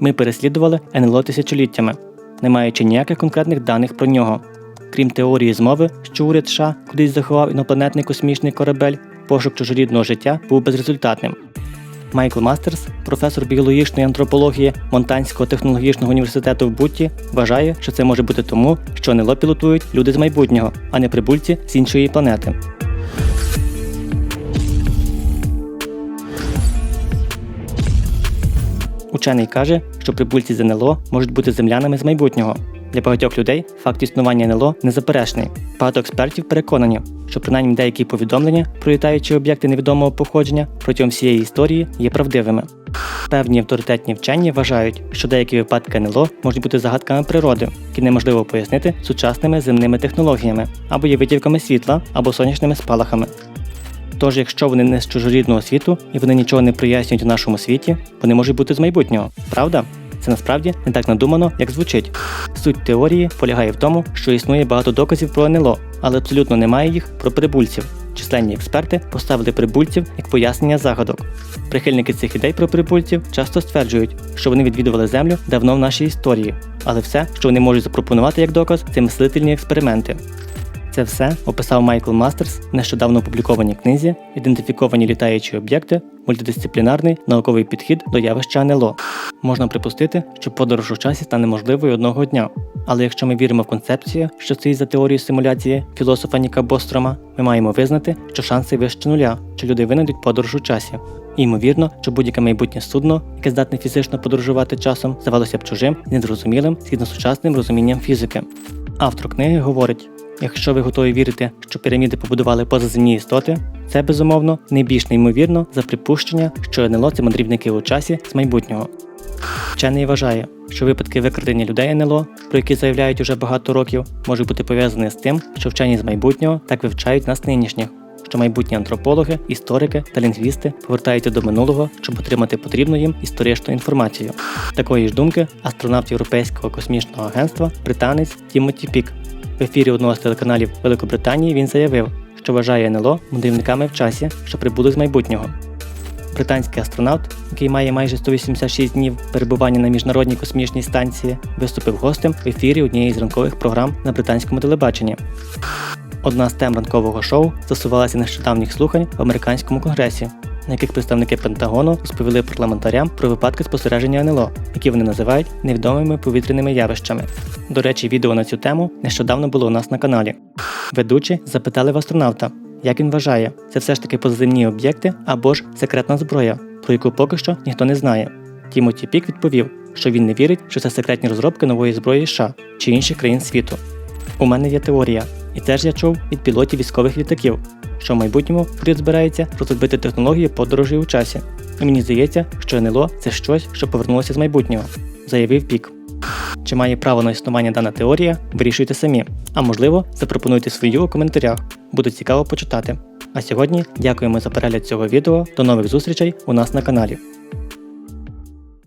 Ми переслідували НЛО тисячоліттями, не маючи ніяких конкретних даних про нього. Крім теорії змови, що уряд США кудись заховав інопланетний космічний корабель, пошук чужорідного життя був безрезультатним. Майкл Мастерс, професор біологічної антропології Монтанського технологічного університету в Бутті, вважає, що це може бути тому, що НЛО пілотують люди з майбутнього, а не прибульці з іншої планети. Учений каже, що прибульці з НЛО можуть бути землянами з майбутнього. Для багатьох людей факт існування НЛО незаперечний. Багато експертів переконані, що принаймні деякі повідомлення про літаючі об'єкти невідомого походження протягом всієї історії є правдивими. Певні авторитетні вчені вважають, що деякі випадки НЛО можуть бути загадками природи, які неможливо пояснити сучасними земними технологіями, або є витівками світла, або сонячними спалахами. Тож, якщо вони не з чужорідного світу і вони нічого не прояснюють у нашому світі, вони можуть бути з майбутнього, правда? Це насправді не так надумано, як звучить. Суть теорії полягає в тому, що існує багато доказів про НЛО, але абсолютно немає їх про прибульців. Численні експерти поставили прибульців як пояснення загадок. Прихильники цих ідей про прибульців часто стверджують, що вони відвідували Землю давно в нашій історії, але все, що вони можуть запропонувати як доказ, це мислительні експерименти. Це все описав Майкл Мастерс в нещодавно опублікованій книзі Ідентифіковані літаючі об'єкти, мультидисциплінарний науковий підхід до явища НЛО. Можна припустити, що подорож у часі стане можливою одного дня. Але якщо ми віримо в концепцію, що стоїть за теорією симуляції філософа Ніка Бострома, ми маємо визнати, що шанси вище нуля, що люди винайдуть подорож у часі. І ймовірно, що будь-яке майбутнє судно, яке здатне фізично подорожувати часом, здавалося б чужим і незрозумілим згідно з сучасним розумінням фізики. Автор книги говорить. Якщо ви готові вірити, що піраміди побудували позаземні істоти, це безумовно не більш неймовірно за припущення, що НЛО це мандрівники у часі з майбутнього. Вчений вважає, що випадки викрадення людей НЛО, про які заявляють уже багато років, можуть бути пов'язані з тим, що вчені з майбутнього так вивчають нас нинішніх, що майбутні антропологи, історики та лінгвісти повертаються до минулого, щоб отримати потрібну їм історичну інформацію. Такої ж думки астронавт Європейського космічного агентства британець Тімоті Пік в ефірі одного з телеканалів Великобританії він заявив, що вважає НЛО мандрівниками в часі, що прибули з майбутнього. Британський астронавт, який має майже 186 днів перебування на міжнародній космічній станції, виступив гостем в ефірі однієї з ранкових програм на британському телебаченні. Одна з тем ранкового шоу стосувалася нещодавніх слухань в американському конгресі, на яких представники Пентагону розповіли парламентарям про випадки спостереження НЛО, які вони називають невідомими повітряними явищами. До речі, відео на цю тему нещодавно було у нас на каналі. Ведучі запитали в астронавта, як він вважає, це все ж таки позаземні об'єкти або ж секретна зброя, про яку поки що ніхто не знає. Тімоті Пік відповів, що він не вірить, що це секретні розробки нової зброї США чи інших країн світу. У мене є теорія, і теж я чув від пілотів військових літаків, що в майбутньому уряд збирається розробити технології подорожі у часі. І мені здається, що НЛО це щось, що повернулося з майбутнього, заявив Пік. Чи має право на існування дана теорія, вирішуйте самі, а можливо, запропонуйте свою у коментарях. Буде цікаво почитати. А сьогодні дякуємо за перегляд цього відео. До нових зустрічей у нас на каналі.